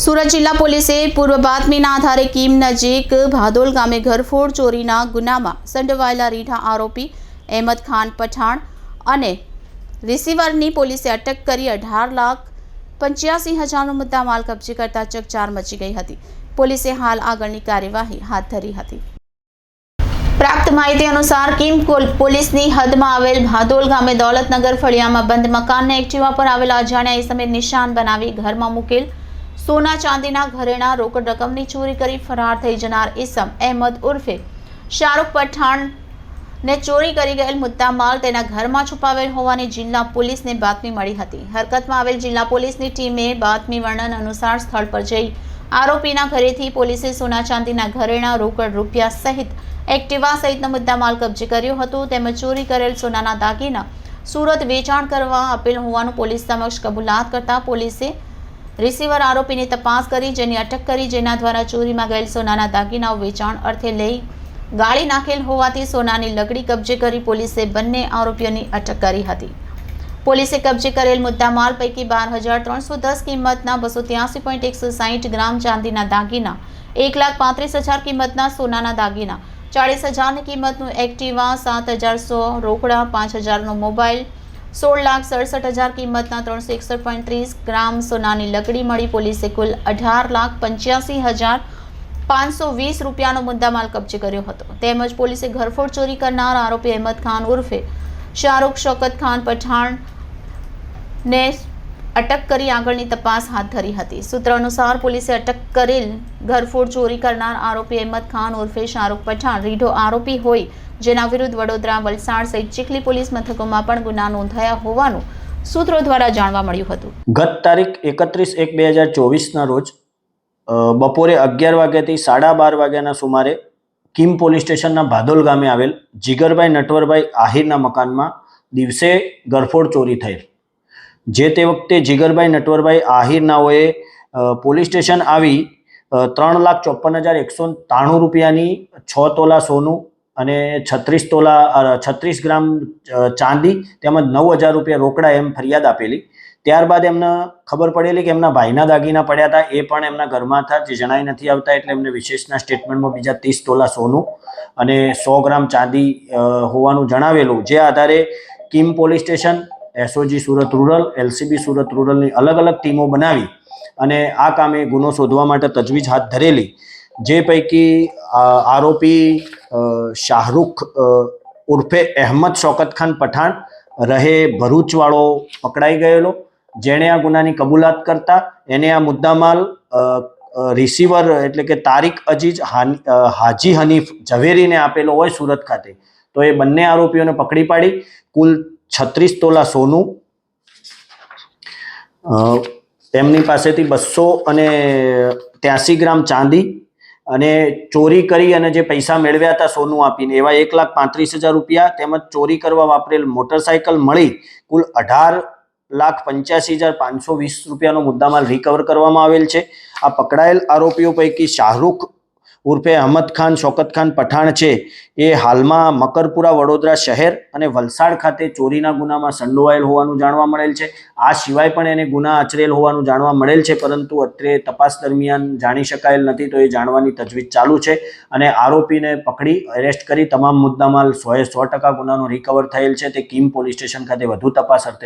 સુરત જિલ્લા પોલીસે પૂર્વ બાતમીના આધારે કીમ નજીક ભાદોલ ગામે ઘરફોડ ચોરીના ગુનામાં સંડવાયેલા રીઢા આરોપી અહેમદ ખાન પઠાણ અને રિસીવરની પોલીસે અટક કરી અઢાર લાખ પંચ્યાસી હજારનો મુદ્દામાલ કબજે કરતા ચકચાર મચી ગઈ હતી. પોલીસે હાલ આગળની કાર્યવાહી હાથ ધરી હતી. પ્રાપ્ત માહિતી અનુસાર કિમ પોલીસની હદમાં આવેલ ભાદોલ ગામે દોલતનગર ફળિયામાં બંધ મકાનના એક્ટિવા પર આવેલા અજાણ્યા એ સમયે નિશાન બનાવી ઘરમાં મૂકેલ સોના ચાંદીના ઘરેણા રોકડ રકમની ચોરી કરી ફરાર થઈ જનાર ઇસમ અહેમદ ઉર્ફે. શાહરૂખ પઠાણ ને ચોરી કરી ગયેલ મુદ્દામાલ તેના ઘરમાં છુપાવેલ હોવાની જિલ્લા પોલીસને બાતમી મળી હતી. હરકતમાં આવેલ જિલ્લા પોલીસની ટીમે બાતમી વર્ણન અનુસાર સ્થળ પર જઈ આરોપીના ઘરેથી પોલીસે સોના ચાંદીના ઘરેણા રોકડ રૂપિયા સહિત એક્ટિવા સહિતનો મુદ્દા માલ કબજે કર્યો હતો. તેમજ ચોરી કરેલ સોનાના દાગીના સુરત વેચાણ કરવા આપેલ હોવાનું પોલીસ સમક્ષ કબૂલાત કરતા પોલીસે રિસીવર આરોપીની તપાસ કરી, જેની અટક કરી, જેના દ્વારા ચોરીમાં ગયેલ સોનાના દાગીનાઓ વેચાણ અર્થે લઈ ગાળી નાખેલ હોવાથી સોનાની લકડી કબજે કરી પોલીસે બંને આરોપીઓની અટક કરી હતી. પોલીસે કબજે કરેલ મુદ્દામાલ પૈકી બાર હજાર ત્રણસો દસ કિંમતના બસો ત્યાસી પોઈન્ટ એકસો સાહીઠ ગ્રામ ચાંદીના દાગીના, એક લાખ પાંત્રીસ હજાર કિંમતના સોનાના દાગીના, ચાળીસ હજારની કિંમતનું એક્ટિવા, સાત હજાર સો રોકડા, પાંચ હજારનો મોબાઈલ સોળ લાખ સડસઠ હજાર કિંમતના ત્રણસો એકસઠ પોઈન્ટ ત્રીસ ગ્રામ સોનાની લકડી મળી. પોલીસે કુલ અઢાર લાખ પંચ્યાસી હજાર પાંચસો વીસ રૂપિયાનો મુદ્દામાલ કબજે કર્યો હતો. તેમજ પોલીસે ઘરફોડ ચોરી કરનાર આરોપી અહેમદ ખાન ઉર્ફે શાહરૂખ શોકત ખાન પઠાણ ને અટક કરી આગળની તપાસ હાથ ધરી હતી. સૂત્ર અનુસાર પોલીસે અટક કરેલ ઘરફોડ ચોરી કરનાર આરોપી અહેમદ ખાન ઉર્ફે શાહરૂખ પઠાણ રીઢો આરોપી હોય જેના વિરુદ્ધ વડોદરા, વલસાડ સહિત ચીખલી પોલીસ મથકોમાં પણ ગુના નોંધાયા હોવાનું સૂત્રો દ્વારા જાણવા મળ્યું હતું. ગત તારીખ એકત્રીસ એક બે હજાર ચોવીસના રોજ બપોરે અગિયાર વાગ્યાથી સાડા બાર વાગ્યાના સુમારે કિમ પોલીસ સ્ટેશનના ભાદોલ ગામે આવેલ જીગરભાઈ નટવરભાઈ આહિરના મકાનમાં દિવસે ગરફોડ ચોરી થયેલ. જે તે વખતે જીગરભાઈ નટવરભાઈ આહિરનાઓએ પોલીસ સ્ટેશન આવી ત્રણ લાખ ચોપન હજાર એકસો ત્રાણું રૂપિયાની છ તોલા સોનું અને છત્રીસ તોલા છત્રીસ ગ્રામ ચાંદી તેમજ નવ હજાર રૂપિયા રોકડા એમ ફરિયાદ આપેલી. ત્યારબાદ એમને ખબર પડેલી કે એમના ભાઈના દાગીના પડ્યા હતા, એ પણ એમના ઘરમાં હતા, જે જણાઈ નથી આવતા એટલે એમને વિશેષના સ્ટેટમેન્ટમાં બીજા ત્રીસ તોલા સોનું અને સો ગ્રામ ચાંદી હોવાનું જણાવેલું. જે આધારે Kim police station SOG Surat rural LCB Surat રૂરલની અલગ અલગ ટીમો બનાવી અને આ કામે ગુનો શોધવા માટે તજવીજ હાથ ધરેલી. જે પૈકી આરોપી શાહરૂખ ઉર્ફે અહેમદ શોકત ખાન પઠાણ રહે ભરૂચવાળો પકડાઈ ગયેલો. જેણે આ ગુનાની કબૂલાત કરતા એને આ મુદ્દામાલ રિસીવર એટલે કે તારીક અજીજ હાજી હનીફ ઝવેરીને આપેલો હોય સુરત ખાતે. તો એ બંને આરોપીઓને પકડી પાડી. કુલ છત્રીસ તોલા સોનું. તેમની પાસેથી બસો અને ત્યાસી ગ્રામ ચાંદી અને ચોરી કરી અને જે પૈસા મેળવ્યા હતા સોનું આપીને, એવા એક લાખ પાંત્રીસ હજાર રૂપિયા તેમજ ચોરી કરવા વાપરેલ મોટરસાયકલ મળી કુલ અઢાર લાખ પંચ્યાસી હજાર પાંચસો વીસ રૂપિયાનો મુદ્દામાલ રિકવર કરવામાં આવેલ છે. આ પકડાયેલ આરોપીઓ પૈકી શાહરૂખ ઉર્ફે અહમદ ખાન, શોકત ખાન પઠાણ છે. એ હાલમાં મકરપુરા, વડોદરા શહેર અને વલસાડ ખાતે ચોરીના ગુનામાં સંડોવાયેલ હોવાનું જાણવા મળેલ છે. આ સિવાય પણ એને ગુના આચરેલ હોવાનું જાણવા મળેલ છે, પરંતુ અત્રે તપાસ દરમિયાન જાણી શકાયેલ નથી, તો એ જાણવાની તજવીજ ચાલુ છે અને આરોપીને પકડી, એરેસ્ટ કરી, તમામ મુદ્દામાલ સોએ સો ટકા ગુનાનો રિકવર થયેલ છે. તે કિમ પોલીસ સ્ટેશન ખાતે વધુ તપાસ અર્થે